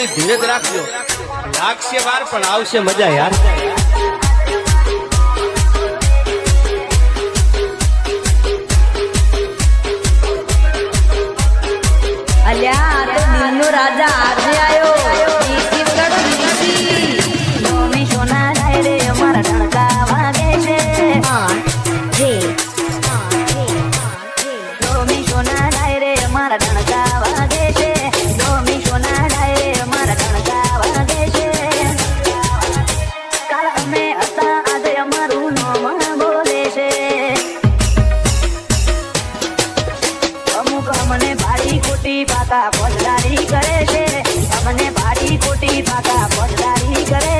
થોડી ધીરજ રાખજો. લાગશે વાર પણ આવશે મજા યાર. અલ્યા આ તો મારા ધણકા ખોટી પાકા ફોજદારી કરે છે. અમને ભારી ખોટી પાકા ફોજદારી કરે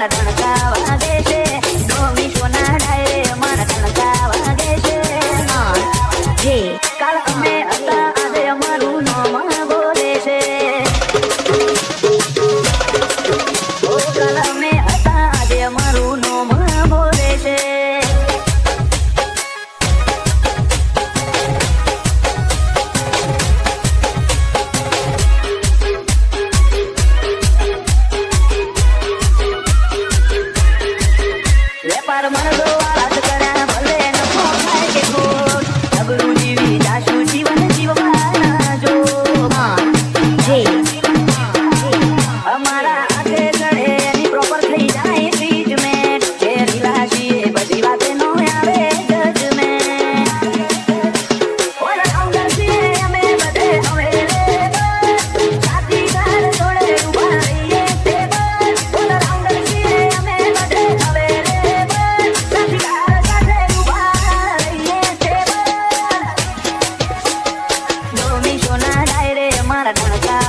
wanna turn about. para conocer.